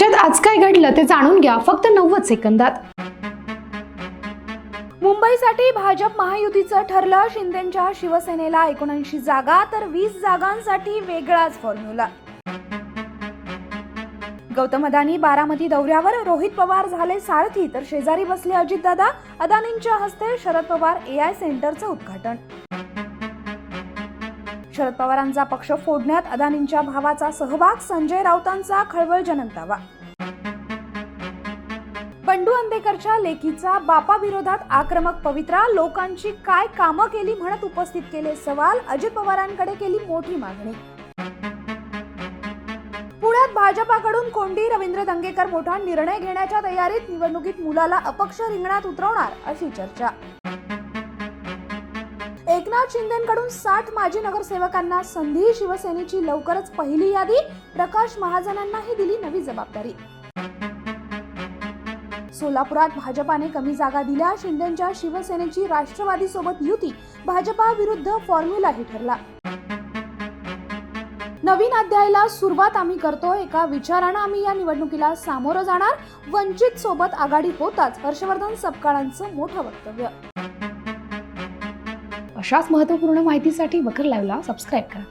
राज्यात आज काय घडलं ते जाणून घ्या फक्त नव्वद सेकंदात. मुंबईसाठी भाजप महायुतीचं ठरलं. शिंदेच्या शिवसेनेला एकोणऐंशी जागा तर वीस जागांसाठी वेगळाच फॉर्म्युला गौतम अदानी बारामती दौऱ्यावर रोहित पवार झाले सारथी तर शेजारी बसले अजितदादा. अदानींच्या हस्ते शरद पवार एआय सेंटरचं उद्घाटन. शरद पवारांचा पक्ष फोडण्यात अदानींच्या भावाचा सहभाग संजय राऊतांचा खळबळजनक दावा बंडू अंदेकरच्या लेखीचा बापाविरोधात आक्रमक पवित्रा लोकांची काय कामं केली म्हणत उपस्थित केले सवाल अजित पवारांकडे केली मोठी मागणी. पुण्यात भाजपाकडून कोंडी रवींद्र दंगेकर मोठा निर्णय घेण्याच्या तयारीत निवडणुकीत मुलाला अपक्ष रिंगणात उतरवणार अशी चर्चा. एकनाथ शिंदेकडून साठ माजी नगरसेवकांना संधी शिवसेनेची लवकरच पहिली यादी प्रकाश महाजनांनाही दिली नवी जबाबदारी. सोलापुरात भाजपाने कमी जागा दिल्या शिंदेच्या शिवसेनेची राष्ट्रवादी सोबत युती भाजपा विरुद्ध फॉर्म्युलाही ठरला. नवीन अध्यायाला सुरुवात आम्ही करतो एका विचारानं आम्ही या निवडणुकीला सामोरं जाणार वंचित सोबत आघाडी होताच हर्षवर्धन सपकाळांचं मोठं वक्तव्य. अशाच महत्त्वपूर्ण माहितीसाठी बकर लाईव्हला सबस्क्राईब करा.